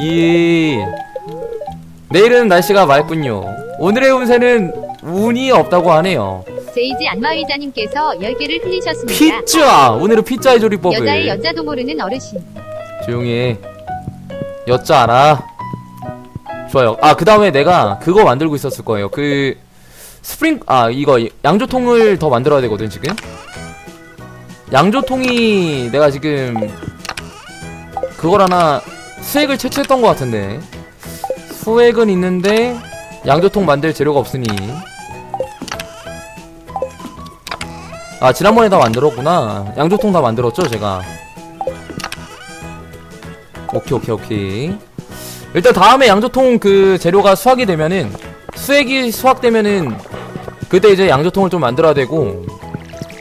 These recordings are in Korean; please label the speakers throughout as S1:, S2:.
S1: 예. 내일은 날씨가 맑군요. 오늘의 운세는 운이 없다고 하네요.
S2: 제이지 안마 의자님께서 10개를 흘리셨습니다.
S1: 피자! 오늘은 피자의 조리법을.
S2: 여자의 여자도 모르는 어르신.
S1: 조용히 해. 여자 알아. 좋아요. 아, 그 다음에 내가 그거 만들고 있었을 거예요. 그, 스프링, 아, 이거, 양조통을 더 만들어야 되거든, 지금. 양조통이 내가 지금, 그걸 하나, 수액을 채취했던 것 같은데. 수액은 있는데, 양조통 만들 재료가 없으니. 아, 지난번에 다 만들었구나. 양조통 다 만들었죠, 제가. 오케이 오케이 오케이 일단 다음에 양조통 그 재료가 수확이 되면은 수액이 수확되면은 그때 이제 양조통을 좀 만들어야 되고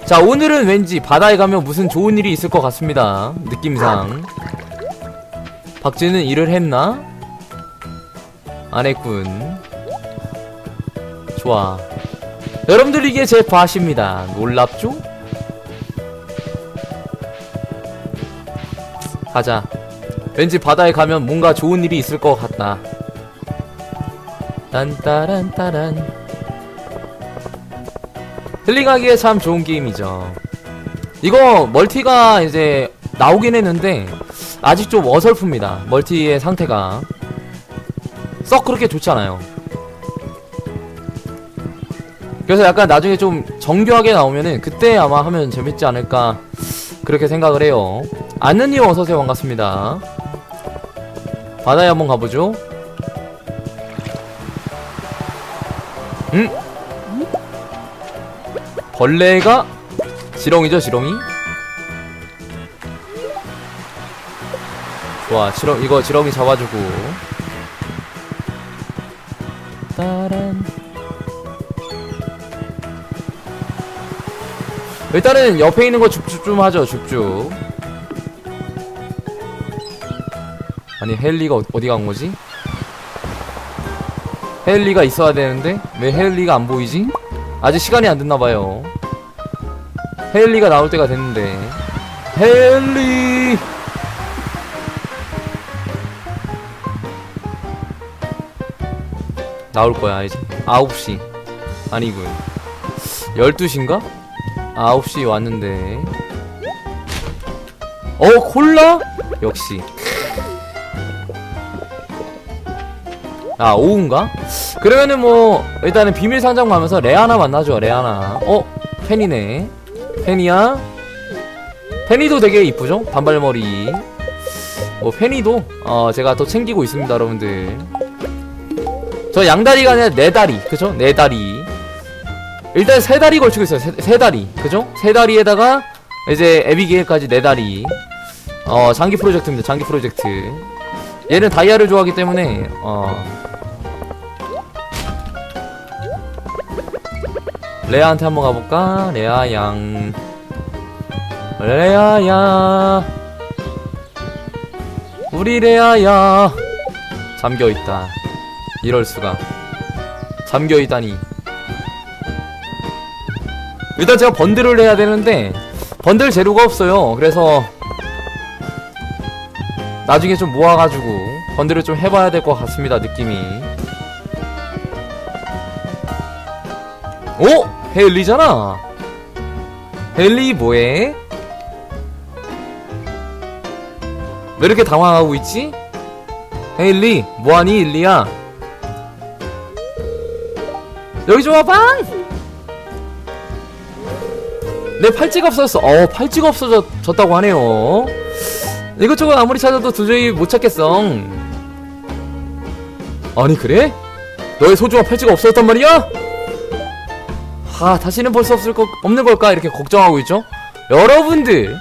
S1: 자 오늘은 왠지 바다에 가면 무슨 좋은 일이 있을 것 같습니다 느낌상 박쥐는 일을 했나? 안 했군 좋아 여러분들 이게 제 밭입니다 놀랍죠? 가자 왠지 바다에 가면 뭔가 좋은 일이 있을 것 같다. 딴따란따란. 힐링하기에 참 좋은 게임이죠. 이거 멀티가 이제 나오긴 했는데 아직 좀 어설픕니다. 멀티의 상태가 썩 그렇게 좋지 않아요. 그래서 약간 나중에 좀 정교하게 나오면은 그때 아마 하면 재밌지 않을까 그렇게 생각을 해요. 안느님 어서오세요 반갑습니다. 바다에 한번 가보죠. 음? 벌레가 지렁이죠, 지렁이? 좋아, 지렁 이거 지렁이 잡아주고. 따란. 일단은 옆에 있는 거 줍줍 좀 하죠, 줍줍. 아니 헬리가 어- 어디 간 거지? 헬리가 있어야 되는데 왜 헬리가 안 보이지? 아직 시간이 안 됐나 봐요. 헬리가 나올 때가 됐는데 헬리 나올 거야 이제 9시 아니군 12시인가? 9시 왔는데 어 콜라? 역시 아 오후인가? 그러면은 뭐 일단은 비밀 상점 가면서 레아나 만나죠 레아나 어? 팬이네 팬이야? 팬이도 되게 이쁘죠? 단발머리 뭐 팬이도 어 제가 더 챙기고 있습니다 여러분들 저 양다리가 아니라 네 다리 그죠? 네 다리. 일단 세 다리 걸치고 있어요. 세, 세 다리 그죠? 세 다리에다가 이제 에비게일까지 네 다리. 어 장기 프로젝트입니다. 장기 프로젝트. 얘는 다이아를 좋아하기 때문에 어. 레아한테 한번 가볼까? 레아 양. 레아야. 우리 레아야. 잠겨있다 이럴 수가 잠겨있다니 일단 제가 번들을 해야 되는데 번들 재료가 없어요 그래서 나중에 좀 모아가지고 번들을 좀 해봐야 될 것 같습니다 느낌이 오! 헬리잖아 헬리 뭐해? 왜 이렇게 당황하고 있지? 헬리 뭐하니 일리야 여기 좀 와봐. 내 팔찌가 없어졌어. 어 팔찌가 없어졌다고 하네요. 이것저것 아무리 찾아도 도저히 못 찾겠어 아니 그래? 너의 소중한 팔찌가 없어졌단 말이야? 아 다시는 볼 수 없을 거 없는 걸까? 이렇게 걱정하고 있죠? 여러분들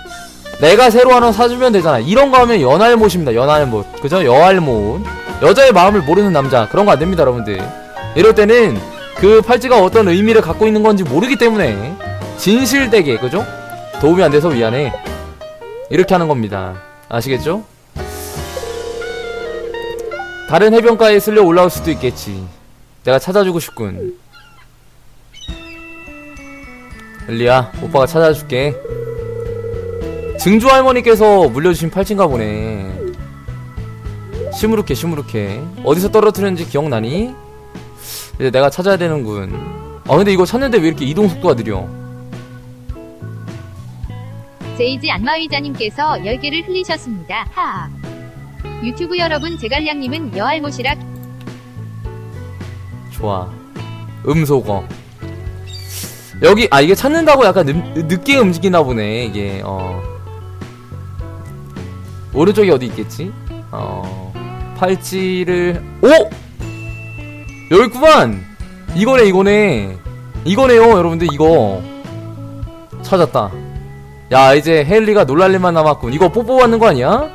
S1: 내가 새로 하나 사주면 되잖아. 이런 거 하면 연알못입니다. 연알못. 그죠? 여알못. 여자의 마음을 모르는 남자. 그런 거 안 됩니다 여러분들. 이럴 때는 그 팔찌가 어떤 의미를 갖고 있는 건지 모르기 때문에 진실되게 그죠? 도움이 안 돼서 미안해. 이렇게 하는 겁니다. 아시겠죠? 다른 해변가에 쓸려 올라올 수도 있겠지. 내가 찾아주고 싶군. 엘리야 오빠가 찾아줄게. 증조 할머니께서 물려주신 팔찌인가 보네. 시무룩해 시무룩해. 어디서 떨어뜨렸는지 기억나니? 이제 내가 찾아야 되는군. 아 근데 이거 찾는데 왜 이렇게 이동 속도가 느려?
S2: 제이지 안마의자님께서 10개를 흘리셨습니다. 하. 유튜브 여러분 제갈량님은 여알못이라
S1: 좋아. 음소거 여기 아 이게 찾는다고 약간 늦, 늦게 움직이나 보네 이게. 어. 오른쪽에 어디 있겠지? 어. 팔찌를 오 여기 있구만! 이거네 이거네. 이거네요 여러분들 이거. 찾았다. 야 이제 헨리가 놀랄 일만 남았군. 이거 뽀뽀받는 거 아니야?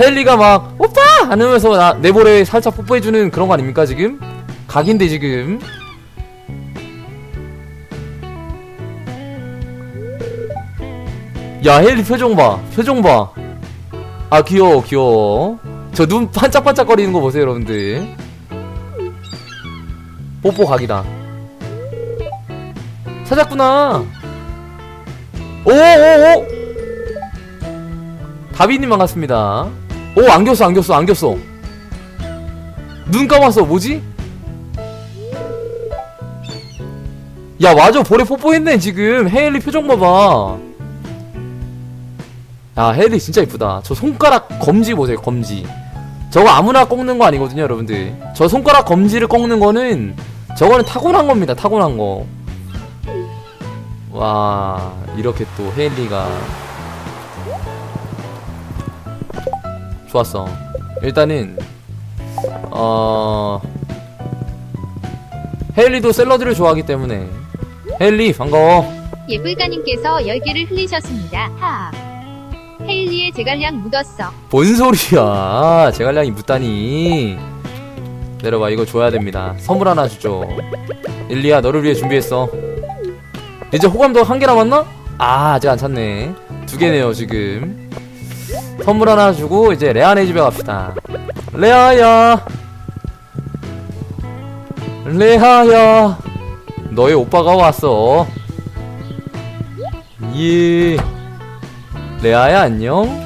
S1: 헨리가 막 오빠! 하면서 나 내 볼에 살짝 뽀뽀해주는 그런 거 아닙니까 지금? 각인데 지금. 야 헨리 표정 봐. 표정 봐아 귀여워 귀여워. 저 눈 반짝반짝 거리는 거 보세요 여러분들 뽀뽀 각이다. 찾았구나. 오오오. 다비님 반갑습니다. 오 안겼어 안겼어 안겼어. 눈 감았어 뭐지? 야 맞아 볼에 뽀뽀했네 지금. 헤일리 표정 봐봐. 야 헤일리 진짜 이쁘다. 저 손가락 검지 보세요 검지. 저거 아무나 꺾는 거 아니거든요 여러분들. 저 손가락 검지를 꺾는 거는 저거는 타고난 겁니다 타고난 거 와 이렇게 또 헤일리가. 좋았어. 일단은 어 헤일리도 샐러드를 좋아하기 때문에. 헤일리 반가워.
S2: 예불가님께서 10개를 흘리셨습니다. 하. 헤일리의 제갈량 묻었어.
S1: 뭔 소리야? 제갈량이 묻다니 내려봐 이거 줘야 됩니다. 선물 하나 주죠. 일리야 너를 위해 준비했어. 이제 호감도 한 개 남았나? 아 아직 안 찼네. 두 개네요 지금. 선물 하나 주고 이제 레아네 집에 갑시다. 레아야. 레아야. 너의 오빠가 왔어. 예. 레아야 안녕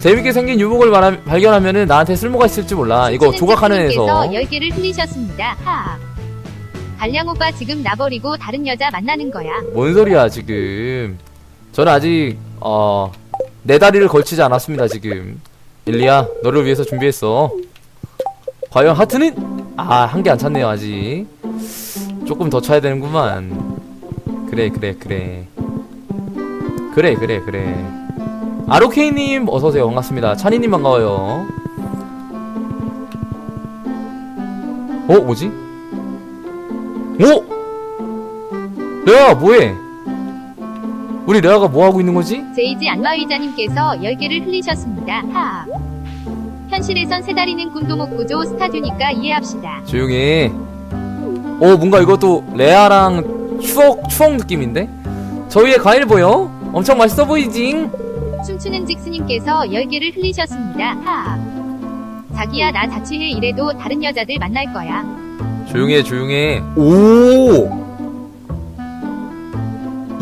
S1: 재밌게 생긴 유목을 말하, 발견하면은 나한테 쓸모가 있을지 몰라. 이거 조각하는 애서.
S2: 10개를 흘리셨습니다. 하. 갈량 오빠 지금 나버리고 다른 여자 만나는 거야.
S1: 뭔 소리야 지금. 저는 아직 어 내 다리를 걸치지 않았습니다 지금. 일리야 너를 위해서 준비했어. 과연 하트는? 아 한 개 안 찼네요 아직. 조금 더 차야 되는구만. 그래 그래 그래. 그래 그래 그래 아로케이님 어서오세요 반갑습니다 찬이님 반가워요 어 뭐지 오 레아 뭐해 우리 레아가 뭐 하고 있는 거지?
S2: 제이지 안마의자님께서 10개를 흘리셨습니다. 하. 현실에선 세 다리는 꿈도 못 꾸죠. 스타듀니까 이해합시다.
S1: 조용히. 오 뭔가 이것도 레아랑 추억 추억 느낌인데? 저희의 과일 보여? 엄청 맛있어 보이징.
S2: 춤추는 직스님께서 10개를 흘리셨습니다. 하. 자기야 나 자취해 이래도 다른 여자들 만날 거야.
S1: 조용해 조용해. 오.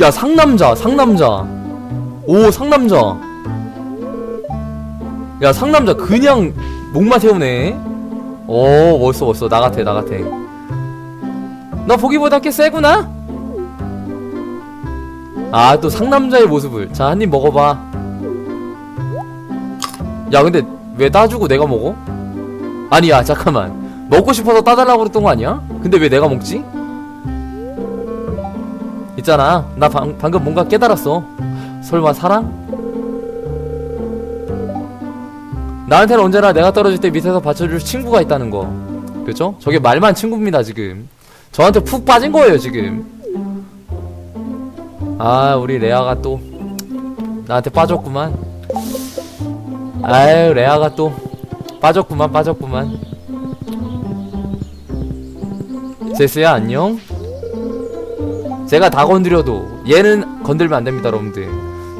S1: 야 상남자 상남자. 오 상남자. 야 상남자 그냥 목마 태우네. 오 멋있어 멋있어 나 같아 나 같아. 너 보기보다 꽤 세구나. 아 또 상남자의 모습을 자 한 입 먹어봐. 야 근데 왜 따주고 내가 먹어? 아니야 잠깐만 먹고 싶어서 따달라고 그랬던 거 아니야? 근데 왜 내가 먹지? 있잖아 나 방, 방금 뭔가 깨달았어 설마 사랑? 나한테는 언제나 내가 떨어질 때 밑에서 받쳐줄 친구가 있다는 거 그죠? 저게 말만 친구입니다 지금 저한테 푹 빠진 거예요 지금 아 우리 레아가 또 나한테 빠졌구만 아유 레아가 또 빠졌구만 빠졌구만. 제스야 안녕? 제가 다 건드려도 얘는 건들면 안됩니다 여러분들.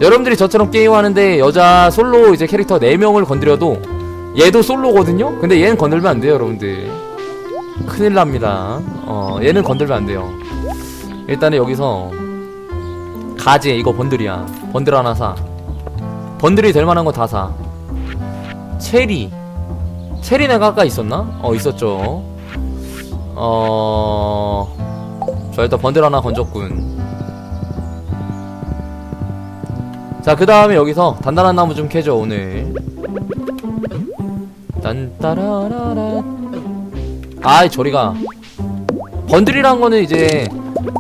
S1: 여러분들이 저처럼 게임하는데 여자 솔로 이제 캐릭터 4명을 건드려도 얘도 솔로거든요? 근데 얘는 건들면 안돼요 여러분들. 큰일 납니다. 어 얘는 건들면 안돼요. 일단은 여기서 가지 이거 번들이야. 번들 하나 사. 번들이 될 만한 거 다 사 체리. 체리 내가 아까 있었나? 어 있었죠. 어... 저 일단 번들 하나 건졌군. 자그 다음에 여기서 단단한 나무 좀 캐죠 오늘. 딴따라라라. 아이 저리가. 번들이란 거는 이제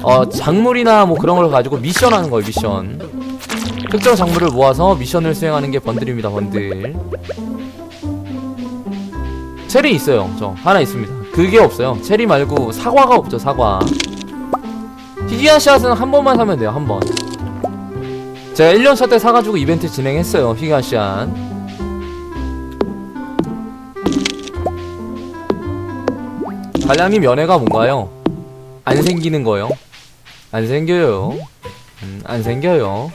S1: 어 작물이나 뭐 그런 걸 가지고 미션 하는 거예요 미션. 특정 작물을 모아서 미션을 수행하는 게 번들입니다 번들 체리 있어요 저 하나 있습니다. 그게 없어요. 체리 말고 사과가 없죠 사과. 희귀한 씨앗은 한 번만 사면 돼요 한번. 제가 1년차 때 사가지고 이벤트 진행했어요 희귀한 씨앗. 달량님 연애가 뭔가요? 안 생기는 거요? 안 생겨요. 음, 안 생겨요.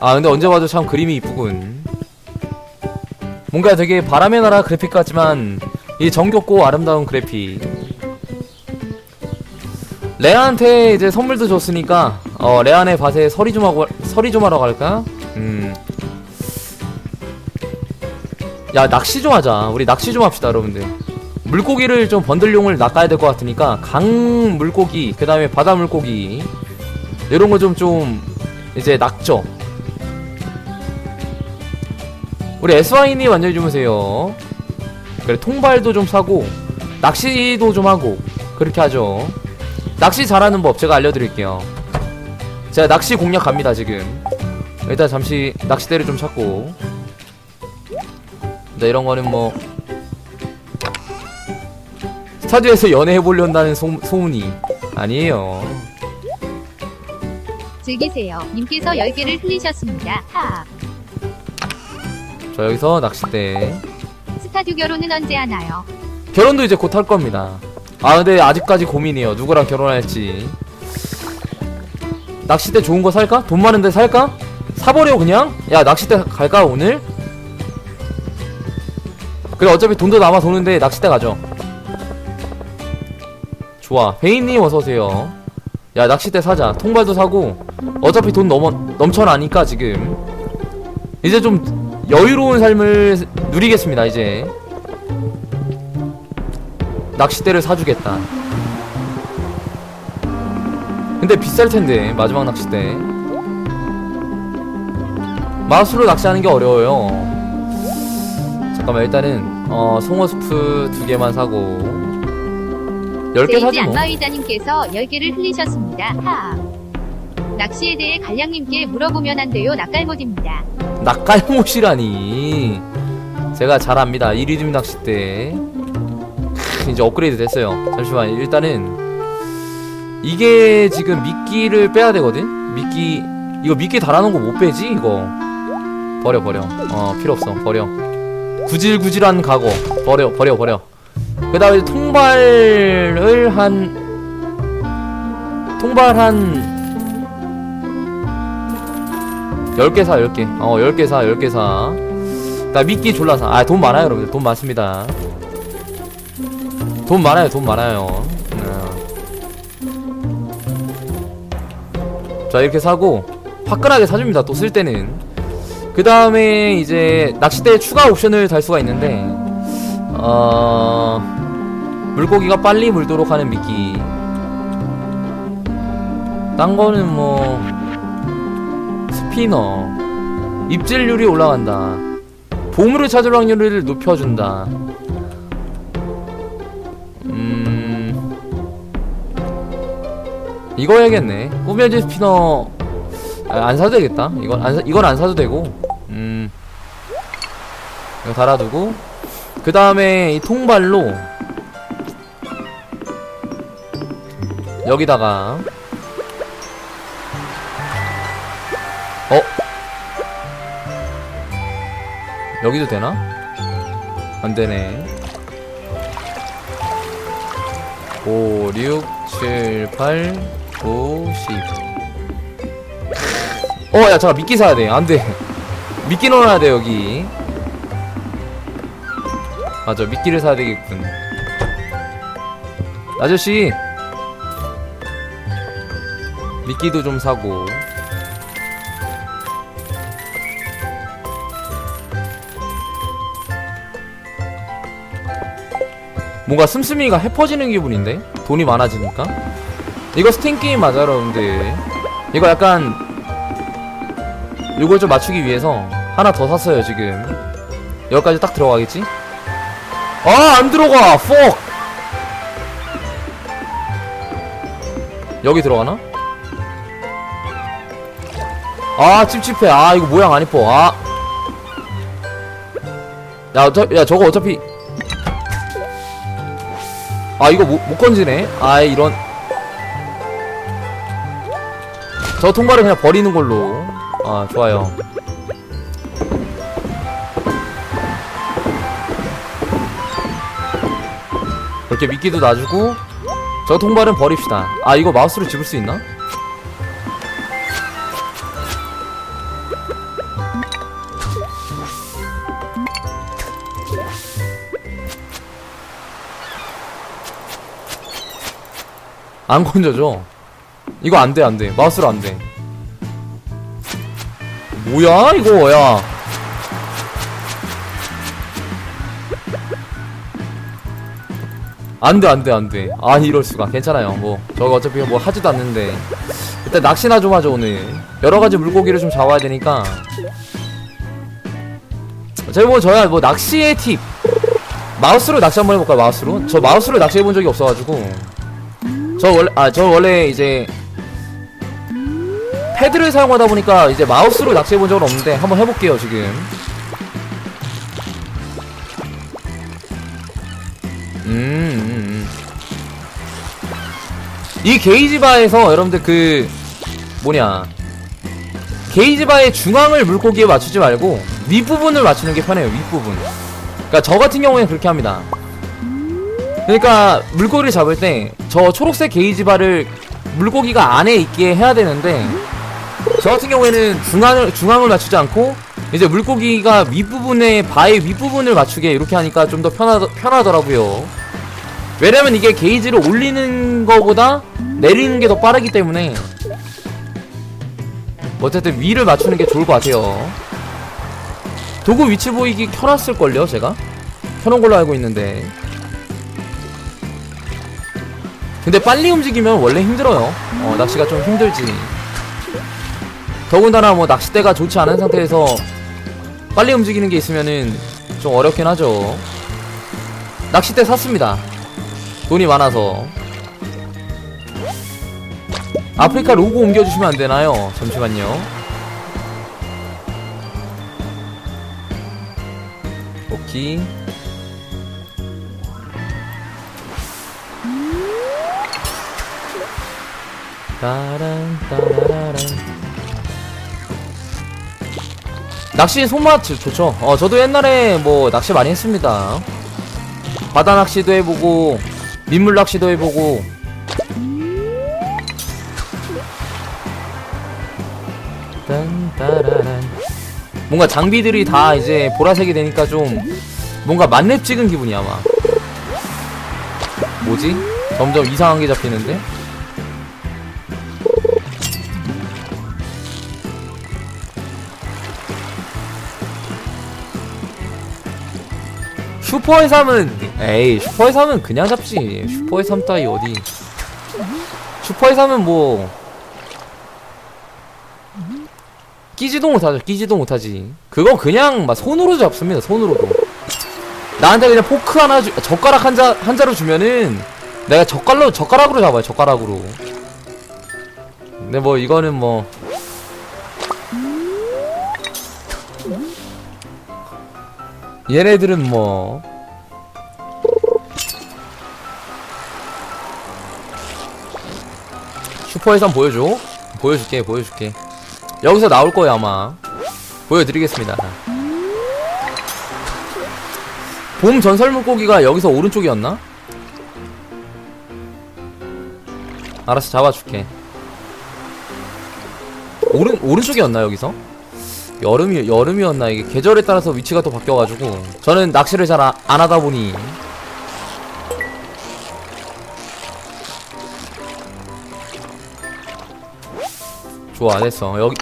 S1: 아 근데 언제 봐도 참 그림이 이쁘군 뭔가 되게 바람의 나라 그래픽 같지만 이 정겹고 아름다운 그래픽 레아한테 이제 선물도 줬으니까 어 레아네 밭에 서리 좀 하고 서리 좀 하러 갈까? 음. 야 낚시 좀 하자. 우리 낚시 좀 합시다, 여러분들. 물고기를 좀 번들용을 낚아야 될 것 같으니까 강 물고기, 그 다음에 바다 물고기 이런 거 좀좀 이제 낚죠. 우리 SY님 완전히 주무세요. 그래 통발도 좀 사고 낚시도 좀 하고 그렇게 하죠. 낚시 잘하는 법 제가 알려드릴게요. 제가 낚시 공략 갑니다 지금. 일단 잠시 낚싯대를 좀 찾고. 네, 이런 거는 뭐 스타디오에서 연애해 보려다는 소문이 아니에요.
S2: 즐기세요. 님께서 10개를 흘리셨습니다. 하.
S1: 저 여기서 낚싯대.
S2: 스타듀 결혼은 언제 하나요?
S1: 결혼도 이제 곧 할 겁니다. 아 근데 아직까지 고민이에요. 누구랑 결혼할지. 낚싯대 좋은 거 살까? 돈 많은데 살까? 사버려 그냥? 야 낚싯대 갈까 오늘? 그래 어차피 돈도 남아 도는데 낚싯대 가죠. 좋아. 회인님 어서 오세요. 야 낚싯대 사자. 통발도 사고 어차피 돈 넘어 넘쳐나니까 지금 이제 좀 여유로운 삶을 누리겠습니다. 이제. 낚싯대를 사주겠다. 근데 비쌀 텐데 마지막 낚싯대. 마우스로 낚시하는 게 어려워요. 잠깐만 일단은 어 송어 스프 두 개만 사고 10개 사지 뭐.
S2: 안마의자님께서 10개를 흘리셨습니다. 하. 낚시에 대해 갈량님께 물어보면 안 돼요. 낚갈못입니다.
S1: 낚갈못이라니. 제가 잘 압니다. 이리듐 낚싯대. 크, 이제 업그레이드 됐어요. 잠시만 일단은 이게 지금 미끼를 빼야 되거든. 미끼 이거 미끼 달아놓은 거 못 빼지 이거. 버려 버려. 어 필요 없어 버려. 구질구질한 각오 버려 버려 버려. 그 다음에 통발을 한 통발 한 10개 사, 10개. 어, 10개 사, 10개 사. 나 미끼 졸라 사. 아, 돈 많아요, 여러분들. 돈 많습니다. 돈 많아요, 돈 많아요. 어. 자, 이렇게 사고, 화끈하게 사줍니다, 또 쓸 때는. 그 다음에 이제, 낚싯대에 추가 옵션을 달 수가 있는데, 어, 물고기가 빨리 물도록 하는 미끼. 딴 거는 뭐, 스피너. 입질률이 올라간다. 보물을 찾을 확률을 높여준다. 음. 이거 해야겠네. 꾸며진 스피너. 아, 안 사도 되겠다. 이건 안, 사- 이건 안 사도 되고. 음. 이거 달아두고. 그 다음에 이 통발로. 여기다가 여기도 되나? 안 되네. 5, 6, 7, 8, 9, 10. 어, 야, 잠깐, 미끼 사야 돼. 안 돼. 미끼 넣어놔야 돼, 여기. 맞아, 미끼를 사야 되겠군. 아저씨. 미끼도 좀 사고. 뭔가 씀씀이가 해퍼지는 기분인데? 돈이 많아지니까? 이거 스팀 게임 맞아 여러분들? 이거 약간 이걸 좀 맞추기 위해서 하나 더 샀어요 지금. 여기까지 딱 들어가겠지? 아 안 들어가! 퍽 여기 들어가나? 아 찝찝해. 아 이거 모양 안 이뻐. 아. 야, 어차, 야, 저거 어차피. 아, 이거 못, 못 건지네. 아, 이런. 저 통과를 그냥 버리는 걸로. 아, 좋아요. 이렇게 미끼도 놔주고, 저 통발은 버립시다. 아, 이거 마우스로 집을 수 있나? 안 건져져. 이거 안 돼, 안 돼. 마우스로 안 돼. 뭐야, 이거, 야. 안 돼, 안 돼, 안 돼. 아니, 이럴 수가. 괜찮아요. 뭐, 저거 어차피 뭐 하지도 않는데. 일단 낚시나 좀 하죠, 오늘. 여러 가지 물고기를 좀 잡아야 되니까. 저희 뭐, 저야 뭐, 낚시의 팁. 마우스로 낚시 한번 해볼까요, 마우스로? 저 마우스로 낚시 해본 적이 없어가지고. 저 원래 아 저 원래 이제 패드를 사용하다 보니까 이제 마우스로 낚시해 본 적은 없는데 한번 해볼게요 지금. 음, 음, 음. 이 게이지 바에서 여러분들 그 뭐냐. 게이지 바의 중앙을 물고기에 맞추지 말고 윗부분을 맞추는 게 편해요 윗부분. 그러니까 저 같은 경우에는 그렇게 합니다 그러니까 물고기를 잡을 때 저 초록색 게이지 바를 물고기가 안에 있게 해야 되는데 저 같은 경우에는 중앙을 중앙을 맞추지 않고 이제 물고기가 윗부분에 바의 윗부분을 맞추게 이렇게 하니까 좀 더 편하 편하더라고요. 왜냐면 이게 게이지를 올리는 거보다 내리는 게 더 빠르기 때문에 어쨌든 위를 맞추는 게 좋을 것 같아요. 도구 위치 보이기 켜놨을 걸요, 제가 켜놓은 걸로 알고 있는데. 근데 빨리 움직이면 원래 힘들어요. 어, 낚시가 좀 힘들지. 더군다나 뭐 낚싯대가 좋지 않은 상태에서 빨리 움직이는 게 있으면은 좀 어렵긴 하죠. 낚싯대 샀습니다. 돈이 많아서. 아프리카 로고 옮겨주시면 안 되나요? 잠시만요. 오케이. 따란 따라라란 낚시 손맛 좋- 좋죠. 어 저도 옛날에 뭐 낚시 많이 했습니다. 바다 낚시도 해보고 민물 낚시도 해보고 딴따라란 뭔가 장비들이 다 이제 보라색이 되니까 좀 뭔가 만렙 찍은 기분이야 막 뭐지? 점점 이상한 게 잡히는데? 슈퍼의 3은 에이 슈퍼의 3은 그냥 잡지. 슈퍼의 3 따위 어디. 슈퍼의 3은 뭐 끼지도 못하죠. 끼지도 못하지. 그거 그냥 막 손으로 잡습니다. 손으로도. 나한테 그냥 포크 하나 주 젓가락 한, 자, 한 자루 주면은 내가 젓갈로 젓가락으로 잡아요. 젓가락으로. 근데 뭐 이거는 뭐 얘네들은 뭐. 슈퍼에선 보여줘. 보여줄게 보여줄게. 여기서 나올 거예요 아마. 보여드리겠습니다. 봄 전설 물고기가 여기서 오른쪽이었나? 알았어 잡아줄게. 오른 오른쪽이었나 여기서? 여름이 여름이었나? 이게 계절에 따라서 위치가 또 바뀌어가지고. 저는 낚시를 잘 안 하다 보니. 좋아 됐어. 여기.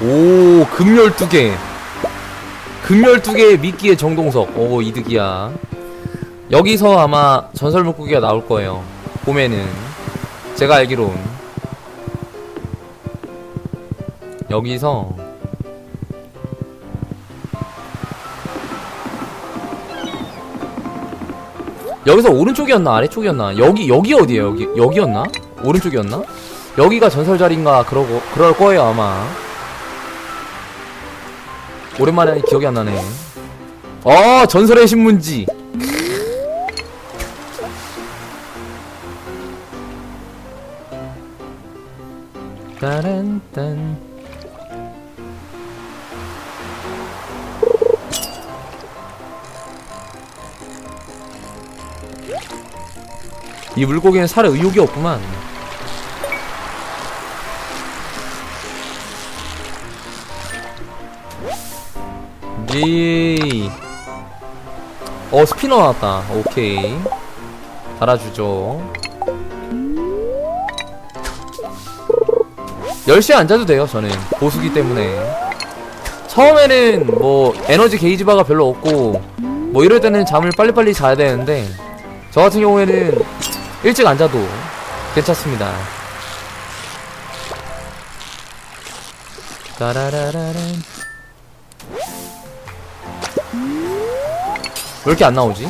S1: 오 금열 두개. 금열 두개의 미끼의 정동석. 오 이득이야. 여기서 아마 전설 물고기가 나올 거예요. 봄에는. 제가 알기론 여기서 여기서 오른쪽이었나 아래쪽이었나? 여기 여기 어디에요? 여기 여기였나? 오른쪽이었나? 여기가 전설 자리인가 그러고 그럴 거예요 아마. 오랜만에 기억이 안 나네. 어 전설의 신문지. 따란딴 이 물고기는 살에 의욕이 없구만. 예이 어 스피너 나왔다. 오케이. 달아주죠. 10시에 앉아도 돼요 저는. 보수기 때문에. 처음에는 뭐 에너지 게이지 바가 별로 없고 뭐 이럴 때는 잠을 빨리빨리 자야 되는데 저 같은 경우에는 일찍 앉아도 괜찮습니다. 따라라라란. 왜 이렇게 안 나오지?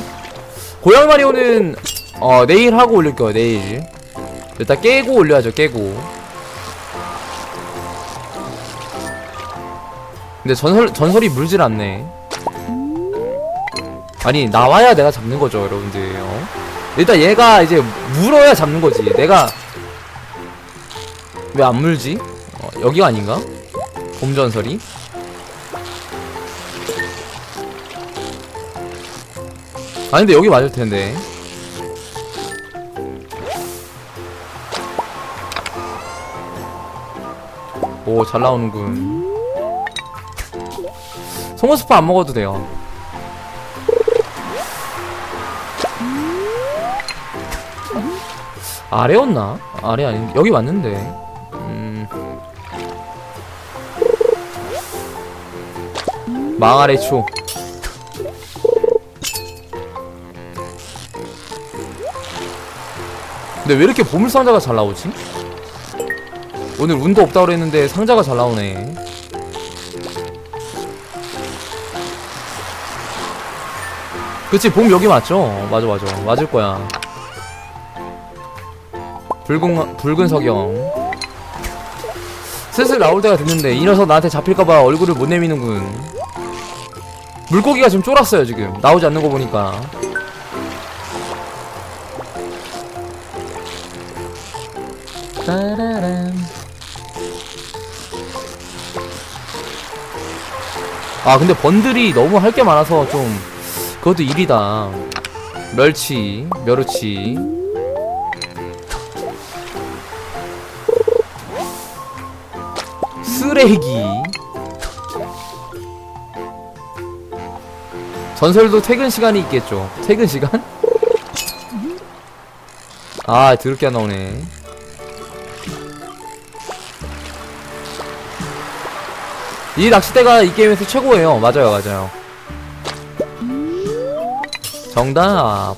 S1: 고양 마리오는 어 내일 하고 올릴 거예요 내일. 일단 깨고 올려야죠 깨고. 근데 전설 전설이 물질 않네. 아니 나와야 내가 잡는 거죠 여러분들. 어? 일단 얘가 이제 물어야 잡는 거지 내가 왜 안 물지? 어, 여기가 아닌가? 봄 전설이 아 근데 여기 맞을 텐데. 오, 잘 나오는군. 송어스파 안 먹어도 돼요. 아래였나? 아래 아닌 여기 맞는데. 음. 망아래 초. 근데 왜 이렇게 보물 상자가 잘 나오지? 오늘 운도 없다고 그랬는데 상자가 잘 나오네. 그치, 봄 여기 맞죠? 맞아, 맞아. 맞을 거야. 붉은, 붉은 석영. 슬슬 나올 때가 됐는데, 이 녀석 나한테 잡힐까봐 얼굴을 못 내미는군. 물고기가 좀 쫄았어요, 지금. 나오지 않는 거 보니까. 따라란. 아 근데 번들이 너무 할 게 많아서 좀 그것도 일이다 멸치 멸우치 쓰레기 전설도 퇴근 시간이 있겠죠 퇴근 시간? 아 드럽게 안 나오네 이 낚싯대가 이 게임에서 최고예요. 맞아요, 맞아요. 정답.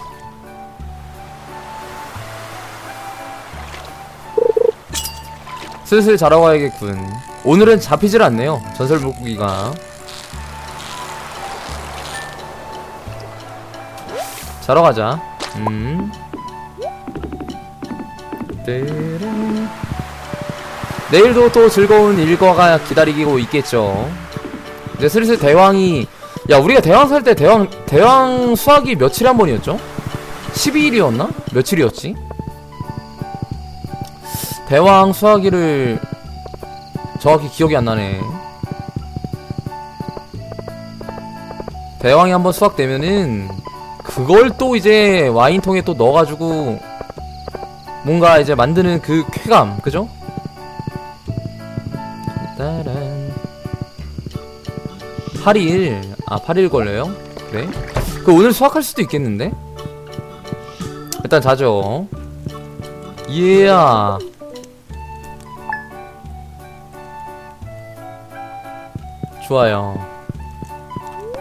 S1: 슬슬 자러 가야겠군. 오늘은 잡히질 않네요. 전설 물고기가. 자러 가자. 음. 내일도 또 즐거운 일과가 기다리고 있겠죠. 이제 슬슬 대왕이 야 우리가 대왕 살 때 대왕 대왕 수학이 며칠에 한 번이었죠? 12일이었나? 며칠이었지? 대왕 수학이를 정확히 기억이 안 나네. 대왕이 한번 수학되면은 그걸 또 이제 와인통에 또 넣어가지고 뭔가 이제 만드는 그 쾌감, 그죠? 따란 8일 아 8일 걸려요? 그래? 그 오늘 수학할 수도 있겠는데? 일단 자죠 예야 좋아요